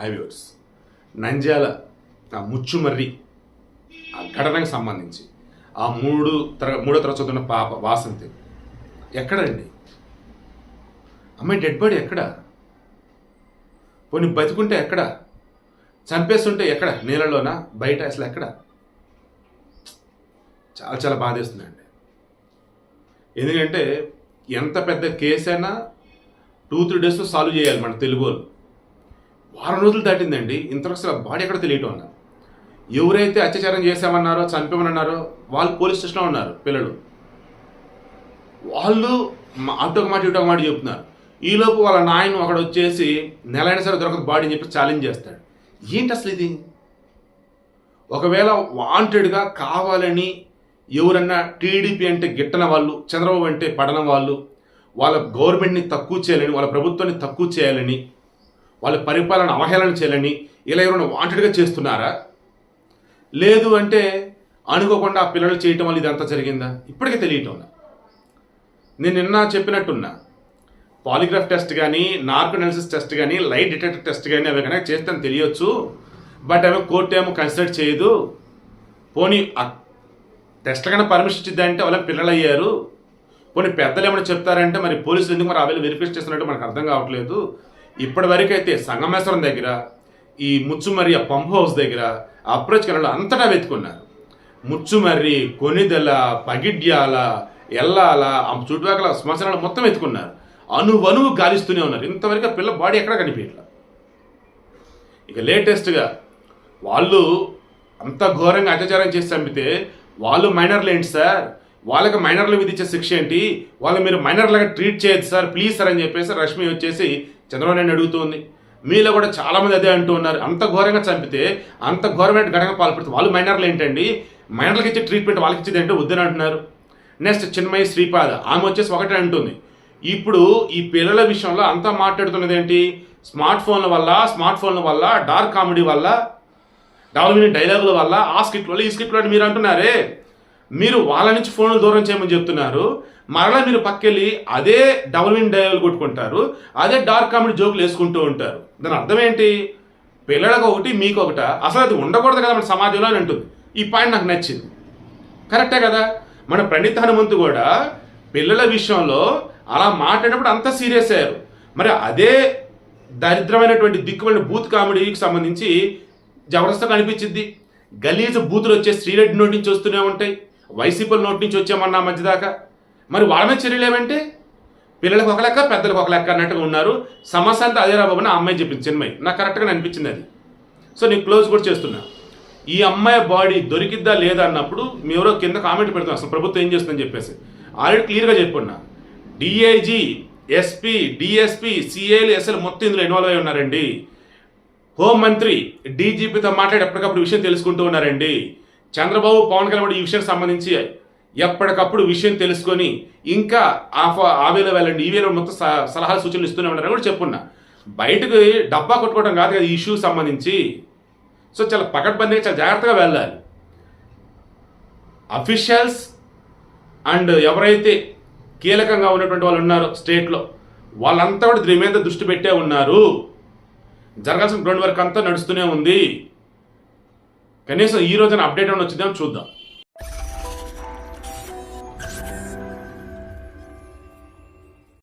హైవ్యూర్స్ నంద్యాల ఆ ముచ్చుమర్రి ఆ ఘటనకు సంబంధించి ఆ మూడు తర మూడో తరగతి చదువుతున్న పాప వాసంతి ఎక్కడండి? అమ్మాయి డెడ్ బాడీ ఎక్కడ? పోనీ బతికుంటే ఎక్కడ? చంపేస్తుంటే ఎక్కడ? నీళ్ళలోనా బయట అసలు ఎక్కడ? చాలా చాలా బాధేస్తుందండి. ఎందుకంటే ఎంత పెద్ద కేసు అయినా టూ త్రీ డేస్లో సాల్వ్ చేయాలి మన తెలుగు వాళ్ళు. వారం రోజులు దాటిందండి. ఇంతవరకు అసలు బాడీ ఎక్కడ తెలియటం అన్నారు ఎవరైతే అత్యాచారం చేశామన్నారో చంపామన్నారో వాళ్ళు పోలీస్ స్టేషన్లో ఉన్నారు పిల్లలు. వాళ్ళు మా- అటు ఒక మాట ఇటు ఒక మాట చెప్తున్నారు. ఈలోపు వాళ్ళ నాయన ఒకడు వచ్చేసి నెల అయిన సరే దొరకదు బాడీ అని చెప్పి ఛాలెంజ్ చేస్తాడు. ఏంటి అసలు ఇది? ఒకవేళ వాంటెడ్గా కావాలని ఎవరన్నా టీడీపీ అంటే గిట్టన వాళ్ళు చంద్రబాబు అంటే పడన వాళ్ళు వాళ్ళ గవర్నమెంట్ని తక్కువ చేయాలని వాళ్ళ ప్రభుత్వాన్ని తక్కువ చేయాలని వాళ్ళ పరిపాలన అవహేళన చేయాలని ఇలా ఎవరైనా వాంటెడ్గా చేస్తున్నారా? లేదు అంటే అనుకోకుండా ఆ పిల్లలు చేయటం వల్ల ఇదంతా జరిగిందా? ఇప్పటికే తెలియటం నేను నిన్న చెప్పినట్టున్నా. పాలిగ్రాఫ్ టెస్ట్ కానీ నార్కో అనాలిసిస్ టెస్ట్ కానీ లైట్ డిటెక్టర్ టెస్ట్ కానీ అవి కనుక చేస్తాను తెలియచ్చు. బట్ అవి కోర్టు ఏమో కన్సిడర్ చేయదు. పోనీ టెస్ట్ కన్నా పర్మిషన్ ఇచ్చిందంటే వాళ్ళ పిల్లలు అయ్యారు. పోనీ పెద్దలు ఏమైనా చెప్తారంటే మరి పోలీసులు ఎందుకు మరి అవి వెరిఫికేషన్ చేస్తున్నట్టు మనకు అర్థం కావట్లేదు. ఇప్పటి సంగమేశ్వరం దగ్గర ఈ ముచ్చుమర్రి పంప్ హౌస్ దగ్గర అప్రోచ్ కెనాల్ అంతటా వెతుకున్నారు. ముచ్చుమర్రి కొనిదెల పగిడ్యాల ఎల్లాల ఆ చుట్టుపక్కల శ్మశానాలు మొత్తం వెతుకున్నారు. అనువనువు గాలిస్తూనే ఉన్నారు. ఇంతవరకు పిల్ల బాడీ ఎక్కడ కనిపించట్లా? ఇక లేటెస్ట్గా వాళ్ళు అంత ఘోరంగా అత్యాచారం చేసి చంపితే వాళ్ళు మైనర్లు ఏంటి సార్? వాళ్ళకి మైనర్లు విధించే శిక్ష ఏంటి? వాళ్ళు మీరు మైనర్లుగా ట్రీట్ చేయొద్దు సార్. ప్లీజ్ సార్ అని చెప్పేసి రష్మి వచ్చేసి చంద్రబాబు నాయుడు అడుగుతోంది. మీలో కూడా చాలామంది అదే అంటూ ఉన్నారు. అంత ఘోరంగా చంపితే అంత ఘోరమైన ఘటన పాల్పడుతుంది. వాళ్ళు మైనర్లు ఏంటండి? మైనర్లకి ఇచ్చే ట్రీట్మెంట్ వాళ్ళకి ఇచ్చేది ఏంటో వద్దని అంటున్నారు. నెక్స్ట్ చిన్మయి శ్రీపాద ఆమె వచ్చేసి ఒకటే అంటుంది. ఇప్పుడు ఈ పిల్లల విషయంలో అంతా మాట్లాడుతున్నది ఏంటి? స్మార్ట్ ఫోన్ల వల్ల స్మార్ట్ ఫోన్ల వల్ల డార్క్ కామెడీ వల్ల డెవలప్మెంట్ డైలాగుల వల్ల ఆ స్క్రిప్ట్ వల్ల ఈ స్క్రిప్ట్ వల్ల మీరు అంటున్నారే? మీరు వాళ్ళ నుంచి ఫోన్లు దూరం చేయమని చెప్తున్నారు. మరలా మీరు పక్కెళ్ళి అదే డెవలప్మెంట్ డైలాగులు కొట్టుకుంటారు. అదే డార్క్ కామెడీ జోకులు వేసుకుంటూ ఉంటారు. దాని అర్థం ఏంటి? పిల్లలకు ఒకటి మీకు ఒకట. అసలు అది ఉండకూడదు కదా మన సమాజంలో అని అంటుంది. ఈ పాయింట్ నాకు నచ్చింది. కరెక్టే కదా? మన ప్రణీత్ హనుమంతు కూడా పిల్లల విషయంలో అలా మాట్లాడినప్పుడు అంత సీరియస్ అయ్యారు. మరి అదే దరిద్రమైనటువంటి దిక్కుమైన బూత్ కామెడీకి సంబంధించి జబర్దస్త్ అనిపించింది గలీజ్ బూతులు వచ్చే శ్రీరెడ్డి నోటి నుంచి వస్తూనే ఉంటాయి. వైసీపీ నోటి నుంచి వచ్చామన్నా మధ్యదాకా? మరి వాళ్ళ మీద చర్యలు ఏమంటే పిల్లలకు ఒక లెక్క పెద్దలకు ఒక లెక్క అన్నట్టుగా ఉన్నారు. సమస్య అంతా అదే రాబాబు ఆ అమ్మాయి చెప్పింది చిన్మయి. నాకు కరెక్ట్గా అనిపించింది అది. సో నేను క్లోజ్ కూడా చేస్తున్నా. ఈ అమ్మాయి బాడీ దొరికిద్దా లేదా అన్నప్పుడు మీ ఎవరో కింద కామెంట్ పెడతాం. అసలు ప్రభుత్వం ఏం చేస్తుందని చెప్పేసి. ఆల్రెడీ క్లియర్గా చెప్పున్నా. డిఐజీ ఎస్పీ డిఎస్పీ సిఐలు ఎస్ఎల్ మొత్తం ఇందులో ఇన్వాల్వ్ అయి ఉన్నారండి. హోంమంత్రి డీజీపీతో మాట్లాడి ఎప్పటికప్పుడు విషయం తెలుసుకుంటూ ఉన్నారండి. చంద్రబాబు పవన్ కళ్యాణ్ ఈ విషయానికి సంబంధించి ఎప్పటికప్పుడు విషయం తెలుసుకొని ఇంకా ఆఫ్ ఆ వేలో వెళ్ళండి ఈ వేలో మొత్తం స- సూచనలు ఇస్తూనే ఉన్నారని కూడా చెప్పున్నా. బయటకు డబ్బా కొట్టుకోవడం కాదు కదా ఈ ఇష్యూ సంబంధించి. సో చాలా పకడ్బందీగా చాలా జాగ్రత్తగా వెళ్ళాలి. అఫీషియల్స్ అండ్ ఎవరైతే కీలకంగా ఉన్నటువంటి వాళ్ళు ఉన్నారో స్టేట్లో వాళ్ళంతా కూడా దీని మీద దృష్టి పెట్టే ఉన్నారు. జరగాల్సిన గ్రౌండ్ వర్క్ అంతా నడుస్తూనే ఉంది. కనీసం ఈ రోజున అప్డేట్ అని వచ్చిందేమో చూద్దాం.